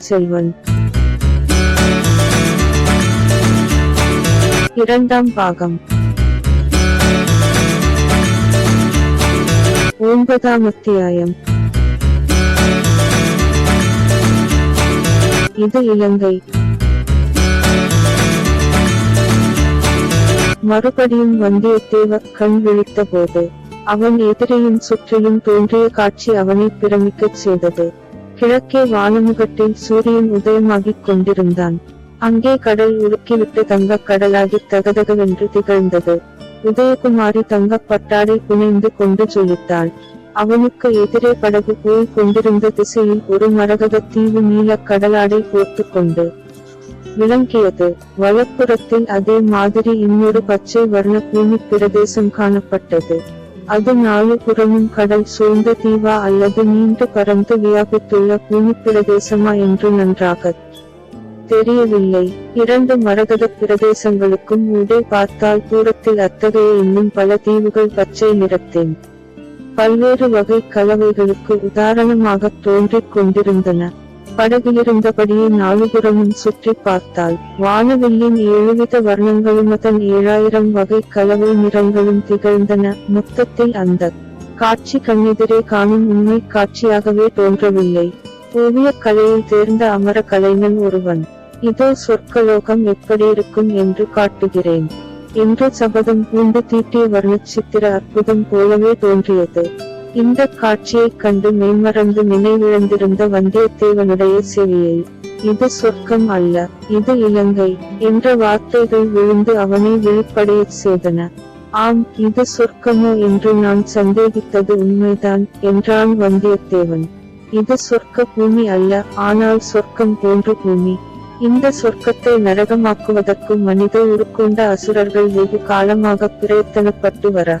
செல்வன். இரண்டாம் பாகம். ஒன்பதாம் அத்தியாயம். இது இலங்கை. மறுபடியும் வந்தியத்தேவர் கண் விழித்த போது அவன் எதிரையும் சுற்றிலும் தோன்றிய காட்சி அவனை பிரமிக்கச் செய்தது. கிழக்கே வானமுகத்தில் சூரியன் உதயமாகிக் கொண்டிருந்தான். அங்கே கடல் உருக்கிவிட்டு தங்கக் கடலாகி தகதகவென்று திகழ்ந்தது. உதயகுமாரி தங்கப் பட்டாடை புனைந்து கொண்டு ஜொலித்தாள் அவனுக்கு எதிரே படகு போய் கொண்டிருந்த திசையில் ஒரு மரகத தீவு நீலக் கடலாடை போர்த்து கொண்டு. விளங்கியது. வலப்புறத்தில் அதே மாதிரி இன்னொரு பச்சை வர்ண பூமி பிரதேசம் காணப்பட்டது. அது நாலு புறமும் கடல் சூழ்ந்த தீவா அல்லது நீண்டு பறந்து வியாபித்துள்ள பூமி பிரதேசமா என்று நன்றாக தெரியவில்லை. இரண்டு மரகத பிரதேசங்களுக்கும் ஊடே பார்த்தால் தூரத்தில் அத்தகைய இன்னும் பல தீவுகள் பச்சை நிறத்தேன். பல்வேறு வகை கலவைகளுக்கு உதாரணமாக தோன்றிக் கொண்டிருந்தன. படகிலிருந்தபடியே நாலுபுறமும் சுற்றி பார்த்தால் வானவெல்லின் ஏழுவித வர்ணங்களும் அதன் ஏழாயிரம் வகை கலவை நிறங்களும் திகழ்ந்தன. மொத்தத்தில் அந்த காட்சி கண்ணெதிரே காணும் உண்மை காட்சியாகவே தோன்றவில்லை. ஓவியக் கலையில் தேர்ந்த அமர கலைஞன் ஒருவன் இதோ சொற்கலோகம் எப்படி இருக்கும் என்று காட்டுகிறேன் என்று சபதம் பூண்டு தீட்டிய வர்ணச்சித்திர அற்புதம் போலவே தோன்றியது. இந்த காட்சியைக் கண்டு மெய்மறந்து நினைவிழந்திருந்த வந்தியத்தேவனுடைய செவியை இது சொர்க்கம் அல்ல இது இலங்கை என்ற வார்த்தைகள் விழுந்து அவனை விழிப்படையச் செய்தன. ஆம் இது சொர்க்கமோ என்று நான் சந்தேகித்தது உண்மைதான் என்றான் வந்தியத்தேவன். இது சொர்க்க பூமி அல்ல ஆனால் சொர்க்கம் போன்ற பூமி. இந்த சொர்க்கத்தை நரகமாக்குவதற்கு மனித உருக்கொண்ட அசுரர்கள் வெகு காலமாக பிரயத்தனப்பட்டு வர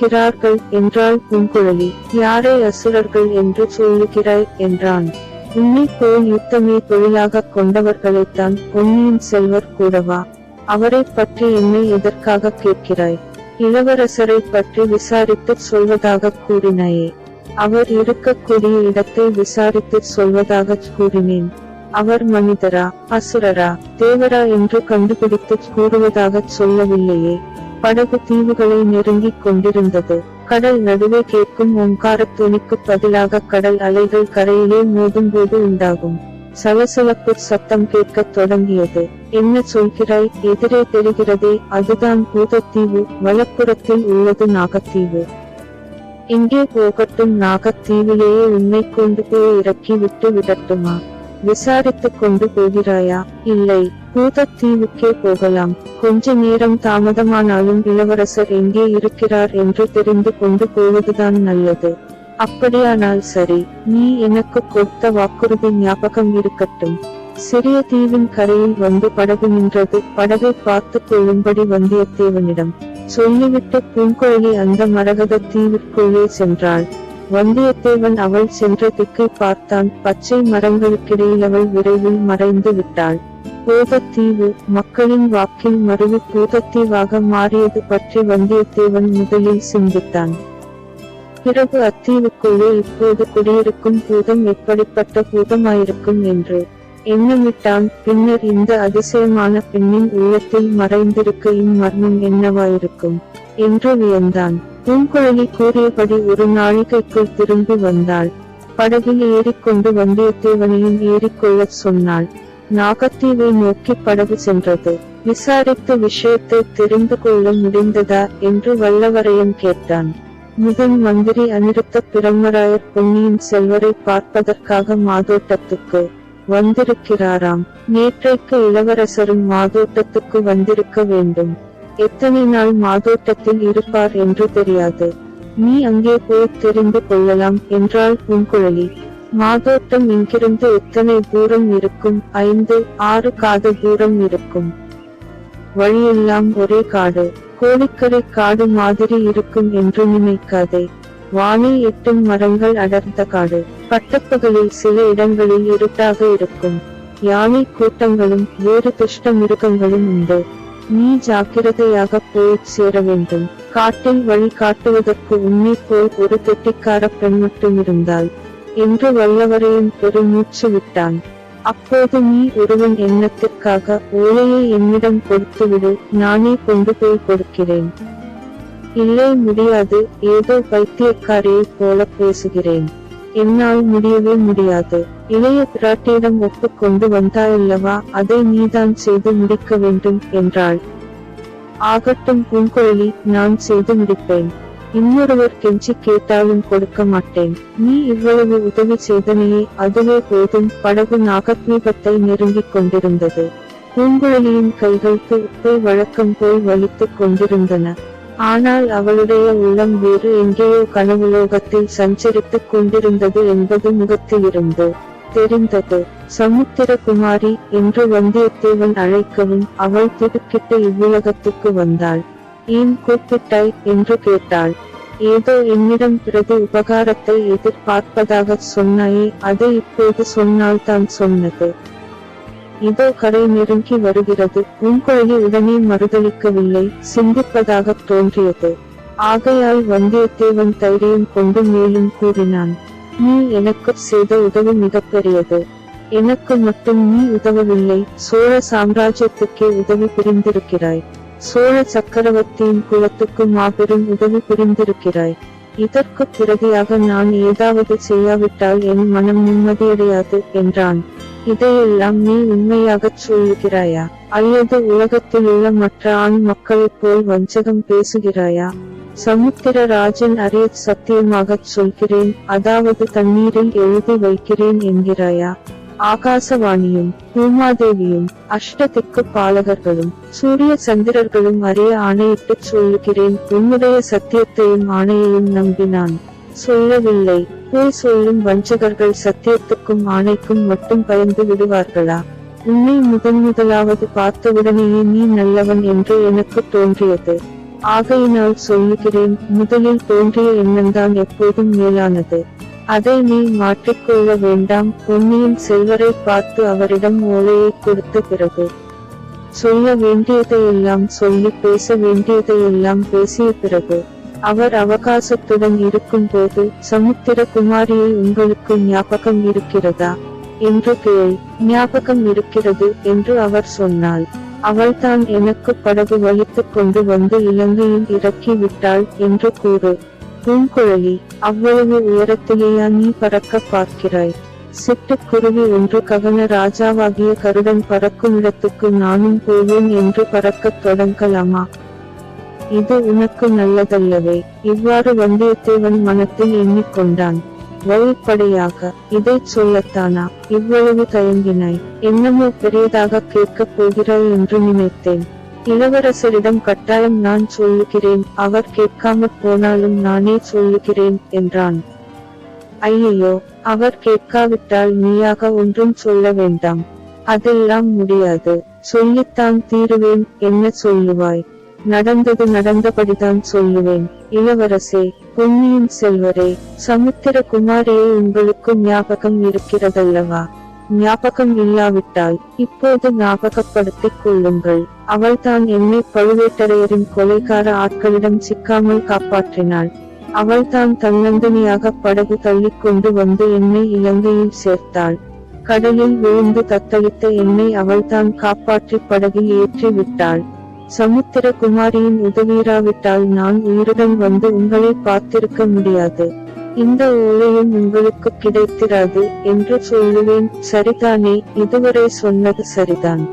கிறார்கள் என்றாள் பூங்குழலி யாரை அசுரர்கள் என்று சொல்லுகிறாய் என்றான். உன்னை போல் யுத்தமே தொழிலாக கொண்டவர்களைத்தான் பொன்னியின் செல்வர் கூடவா? அவரை பற்றி என்னை எதற்காக கேட்கிறாய்? இளவரசரை பற்றி விசாரித்துச் சொல்வதாக கூறினாயே. அவர் இருக்கக்கூடிய இடத்தை விசாரித்துச் சொல்வதாகச் கூறினேன். அவர் மனிதரா அசுரரா தேவரா என்று கண்டுபிடித்துச் கூறுவதாகச் சொல்லவில்லையே. படகு தீவுகளை நெருங்கிக் கொண்டிருந்தது. கடல் நடுவே கேட்கும் ஓங்காரத் துணிக்கு பதிலாக கடல் அலைகள் கரையிலே மோதும்போது உண்டாகும். சலசலப்பு சத்தம் கேட்கத் தொடங்கியது. என்ன சொல்கிறாய்? எதிரே தெரிகிறதே அதுதான் பூதத்தீவு வலப்புறத்தில் உள்ளது நாகத்தீவு. இங்கே போகட்டும் நாகத்தீவிலேயே உன்னை கொண்டு போய் இறக்கி விட்டு விடட்டுமா? விசாரித்துக் கொண்டு போகிறாயா? இல்லை. பூதத்தீவுக்கே போகலாம். கொஞ்ச நேரம் தாமதமானாலும் இளவரசர் எங்கே இருக்கிறார் என்று தெரிந்து கொண்டு போவதுதான் நல்லது. அப்படியானால் சரி நீ எனக்கு கொடுத்த வாக்குறுதி ஞாபகம் இருக்கட்டும். சிறிய தீவின் கரையில் வந்து படகு நின்றது. படகை பார்த்து கொள்ளும்படி வந்தியத்தேவனிடம் சொல்லிவிட்டு பூங்குழலி அந்த மரகத தீவிற்குள்ளே சென்றாள். வந்தியத்தேவன் அவள் சென்ற திக்கை பார்த்தான். பச்சை மரங்களுக்கிடையில் அவள் விரைவில் மறைந்து விட்டாள். பூதத்தீவு மக்களின் வாக்கில் மருவி பூதத்தீவாக மாறியது பற்றி வந்தியத்தேவன் முதலில் சிந்தித்தான். பிறகு அத்தீவுக்குள்ளே இப்போது குடியிருக்கும் பூதம் எப்படிப்பட்ட பூதமாயிருக்கும் என்று எண்ணமிட்டான். பின்னர் இந்த அதிசயமான பெண்ணின் உள்ளத்தில் மறைந்திருக்க இம்மர்மம் என்னவாயிருக்கும் என்று வியந்தான். பூங்குழலி கூறியபடி ஒரு நாழிகைக்குள் திரும்பி வந்தாள். படகில் ஏறிக்கொண்டு வந்தியத்தேவனையும் ஏறிக்கொள்ளச் சொன்னாள். நாகத்தீவை நோக்கி படகு சென்றது. விசாரித்து விஷயத்தை தெரிந்து கொள்ள முடிந்ததா என்று வல்லவரையன் கேட்டான். முதன் மந்திரி அனிருத்த பிரம்மராயர் பொன்னியின் செல்வரை பார்ப்பதற்காக மாதோட்டத்துக்கு வந்திருக்கிறாராம். நேற்றைக்கு இளவரசரும் மாதோட்டத்துக்கு வந்திருக்க வேண்டும். எத்தனை நாள் மாதோட்டத்தில் இருப்பார் என்று தெரியாது. நீ அங்கே போய் தெரிந்து கொள்ளலாம் என்றாள் பூங்குழலி மாதோட்டம் இங்கிருந்து எத்தனை தூரம் இருக்கும்? ஐந்து ஆறு காத தூரம் இருக்கும். வழியெல்லாம் ஒரே காடு. கோடிக்கரை காடு மாதிரி இருக்கும் என்று நினைக்காதே. வானில் எட்டும் மரங்கள் அடர்ந்த காடு. பட்டப்பகலில் சில இடங்களில் இருட்டாக இருக்கும். யானை கூட்டங்களும் வேறு துஷ்ட மிருகங்களும் உண்டு. நீ ஜாக்கிரதையாக போய் சேர வேண்டும். காட்டில் வழி காட்டுவதற்கு உன்னை போல் ஒரு தொட்டிக்கார பெண் மட்டும் இருந்தால் என்று வல்லவரையன் பெருமூச்சு விட்டான். அப்போது நீ ஒருவன் எண்ணத்திற்காக ஓலையை என்னிடம் கொடுத்துவிடு நானே கொண்டு போய் கொடுக்கிறேன். இல்லை முடியாது ஏதோ பைத்தியக்காரியைப் போல பேசுகிறேன். என்னால் முடியவே முடியாது. இளைய பிராட்டியிடம் ஒப்புக்கொண்டு வந்தாயல்லவா அதை நீதான் செய்து முடிக்க வேண்டும் என்றாள். ஆகட்டும் பூங்குழலி நான் செய்து முடிப்பேன். இன்னொருவர் கெஞ்சி கேட்டாலும் கொடுக்க மாட்டேன். நீ இவ்வளவு உதவி செய்தனையே அதுவே போதும். படகு நாகத்வீபத்தை நெருங்கிக் கொண்டிருந்தது. பூங்குழலியின் கைகளுக்கு உப்பை வழக்கம் போல் வலித்துக் கொண்டிருந்தன. ஆனால் அவளுடைய உள்ளம் வேறு எங்கேயோ கனவுலோகத்தில் சஞ்சரித்துக் கொண்டிருந்தது என்பது முகத்திலிருந்து தெரிந்தது. சமுத்திரகுமாரி என்று வந்தியத்தேவன் அழைக்கவும் அவள் திடுக்கிட்டு இவ்வுலகத்துக்கு வந்தாள். ஏன் கூப்பிட்டாய் என்று கேட்டாள். ஏதோ என்னிடம் பிரதி உபகாரத்தை எதிர்பார்ப்பதாக சொன்னாயே அதை இப்போது சொன்னால் தான் சொன்னது. இதோ கரை நெருங்கி வருகிறது. பூங்குழலி உடனே மறுதளிக்கவில்லை சிந்திப்பதாக தோன்றியது. ஆகையால் வந்தியத்தேவன் தைரியம் கொண்டு மேலும் கூறினான். நீ எனக்கு செய்த உதவி மிகப்பெரியது. எனக்கு மட்டும் நீ உதவவில்லை சோழ சாம்ராஜ்யத்துக்கே உதவி புரிந்திருக்கிறாய். சோழ சக்கரவர்த்தியின் குலத்துக்கு மாபெரும் உதவி புரிந்திருக்கிறாய். இதற்கு பிரதியாக நான் ஏதாவது செய்யாவிட்டால் என் மனம் நிம்மதியடையாது என்றான். இதையெல்லாம் நீ உண்மையாகச் சொல்லுகிறாயா? அல்லது உலகத்திலுள்ள மற்ற ஆண் மக்களைப் போல் வஞ்சகம் பேசுகிறாயா? சமுத்திரராஜன் அறிய சத்தியமாகச் சொல்கிறேன் அதாவது தண்ணீரில் எழுதி வைக்கிறேன் என்கிறாயா? ஆகாசவாணியும் பூமாதேவியும் அஷ்டதிக்கு பாலகர்களும் சூரிய சந்திரர்களும் அறிய ஆணையிட்டுச் சொல்லுகிறேன். உன்னுடைய சத்தியத்தையும் ஆணையையும் நம்பினான் சொல்லவில்லை. போய் சொல்லும் வஞ்சகர்கள் சத்தியத்துக்கும் ஆணைக்கும் மட்டும் பயந்து விடுவார்களா? உன்னை முதன் முதலாவது பார்த்தவுடனேயே நீ நல்லவன் என்று எனக்கு தோன்றியது. ஆகையினால் சொல்லுகிறேன் முதலில் தோன்றிய எண்ணம்தான் எப்போதும் மேலானது. அதை நீ மாற்றிக்கொள்ள வேண்டாம். பொன்னியின் செல்வரை பார்த்து அவரிடம் ஓலையை கொடுத்த பிறகு சொல்ல வேண்டியதையெல்லாம் சொல்லி பேச வேண்டியதையெல்லாம் பேசிய பிறகு அவர் அவகாசத்துடன் இருக்கும்போது சமுத்திர குமாரியை உங்களுக்கு ஞாபகம் இருக்கிறதா? என்று கேள். ஞாபகம் இருக்கிறது என்று அவர் சொன்னாள். அவள்தான் எனக்கு படகு வலித்துக் கொண்டு வந்து இலங்கையில் இறக்கி விட்டாள் என்று கூறு. பூங்குழலி அவ்வளவு உயரத்திலேயா நீ பறக்க பார்க்கிறாய்? சிட்டுக்குருவி ஒன்று கவன ராஜாவாகிய கருடன் பறக்கும் இடத்துக்கு நானும் போவேன் என்று பறக்கத் தொடங்கலாமா? இது உனக்கு நல்லதல்லவே. இவ்வாறு வந்தியத்தேவன் மனத்தில் எண்ணிக்கொண்டான். வழிப்படையாக இதை சொல்லத்தானா? இவ்வளவு தயங்கினாய். என்னமோ பெரியதாக கேட்கப் போகிறாய் என்று நினைத்தேன். இளவரசரிடம் கட்டாயம் நான் சொல்லுகிறேன் அவர் கேட்காமற் போனாலும் நானே சொல்லுகிறேன் என்றான். ஐயையோ அவர் கேட்காவிட்டால் நீயாக ஒன்றும் சொல்ல வேண்டாம். அதெல்லாம் முடியாது சொல்லித்தான் தீருவேன் என்ன சொல்லுவாய்? நடந்தது நடந்தபடிதான் சொல்லுவேன். இளவரசே பொன்னியின் செல்வரே சமுத்திர குமாரியை உங்களுக்கு ஞாபகம் இருக்கிறதல்லவா? ஞாபகம் இல்லாவிட்டால் இப்போது ஞாபகப்படுத்திக் கொள்ளுங்கள். அவள்தான் என்னை பழுவேட்டரையரின் கொலைகார ஆட்களிடம் சிக்காமல் காப்பாற்றினாள். அவள்தான் தன்னந்தனியாக படகு தள்ளிக் கொண்டு வந்து என்னை இலங்கையில் சேர்த்தாள். கடலில் விழுந்து தத்தளித்த என்னை அவள்தான் காப்பாற்றி படகில் ஏற்றி விட்டாள். சமுத்திர குமாரியின் உதவியிராவிட்டால் நான் உயிருடன் வந்து உங்களை பார்த்திருக்க முடியாது. இந்த ஓலையும் உங்களுக்கு கிடைத்திராது என்று சொல்லுவேன். சரிதானே இதுவரை சொன்னது சரிதான்.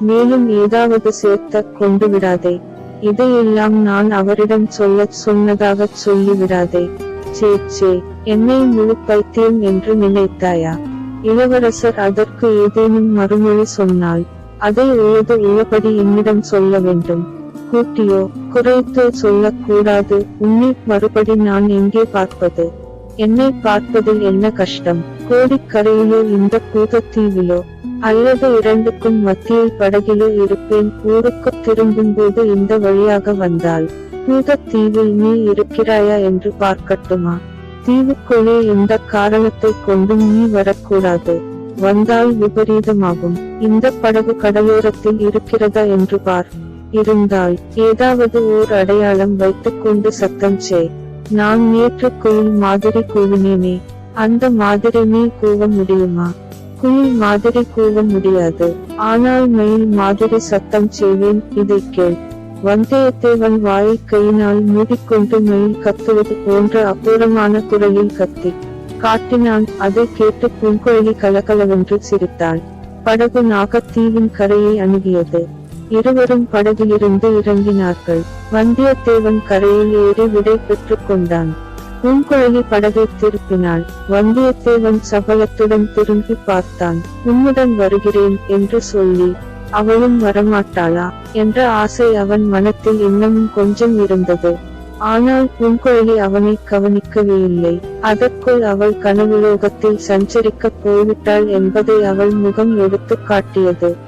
மேலும் ஏதாவது சேர்த்த கொண்டு விடாதே. இதையெல்லாம் நான் அவரிடம் சொல்லச் சொன்னதாகச் சொல்லிவிடாதே. சே சே என்னை முழு பைத்தியம் என்று நினைத்தாயா? இளவரசர் அதற்கு ஏதேனும் மறுமொழி சொன்னால் அதை உயது உள்ளபடி என்னிடம் சொல்ல வேண்டும். கூட்டியோ குறைத்தோ சொல்லக்கூடாது. உன்னை மறுபடி நான் எங்கே பார்ப்பது? என்னை பார்ப்பதில் என்ன கஷ்டம்? கோடிக்கரையிலோ இந்த பூதத்தீவிலோ? அல்லது இரண்டுக்கும் மத்தியில் படகிலோ இருப்பேன். ஊருக்கு திரும்பும் போது இந்த வழியாக வந்தால் பூதத்தீவில் நீ இருக்கிறாயா என்று பார்க்கட்டுமா? தீவுக்குள்ளே எந்த காரணத்தை கொண்டும் நீ வரக்கூடாது. வந்தால் விபரீதமாகும். இந்த படகு கடலோரத்தில் இருக்கிறதா என்று பார். இருந்தால் ஏதாவது ஓர் அடையாளம் வைத்துக் கொண்டு சத்தம் செய் நான் நேற்று குயில் மாதிரி கூவினேனே. அந்த மாதிரி நீ கூவ முடியுமா? குயில் மாதிரி கூவ முடியாது. ஆனால் மயில் மாதிரி சத்தம் செய்வேன் இதை கேள். வந்தயத்தேவன் வாயை கையினால் மூடிக்கொண்டு மயில் கத்துவது போன்ற அபூரமான குரலில் கத்தி. காட்டினான் அதை கேட்டு பூங்குழலி கலகலவென்று சிரித்தாள். படகு நாகத்தீவின் கரையை அணுகியது. இருவரும் படகிலிருந்து இறங்கினார்கள். வந்தியத்தேவன் கரையில் ஏறி விடை பெற்றுக் கொண்டான். பூங்குழலி படகை திருப்பினாள். வந்தியத்தேவன் சபலத்துடன் திரும்பி பார்த்தான். உன்னுடன் வருகிறேன் என்று சொல்லி அவளும் வரமாட்டாளா? என்ற ஆசை அவன் மனத்தில் இன்னமும் கொஞ்சம் இருந்தது. ஆனால் பூங்குழலி அவனை கவனிக்கவே இல்லை. அதற்குள் அவள் கனவுலோகத்தில் சஞ்சரிக்கப் போய்விட்டாள் என்பதை அவள் முகம் எடுத்துக் காட்டியது.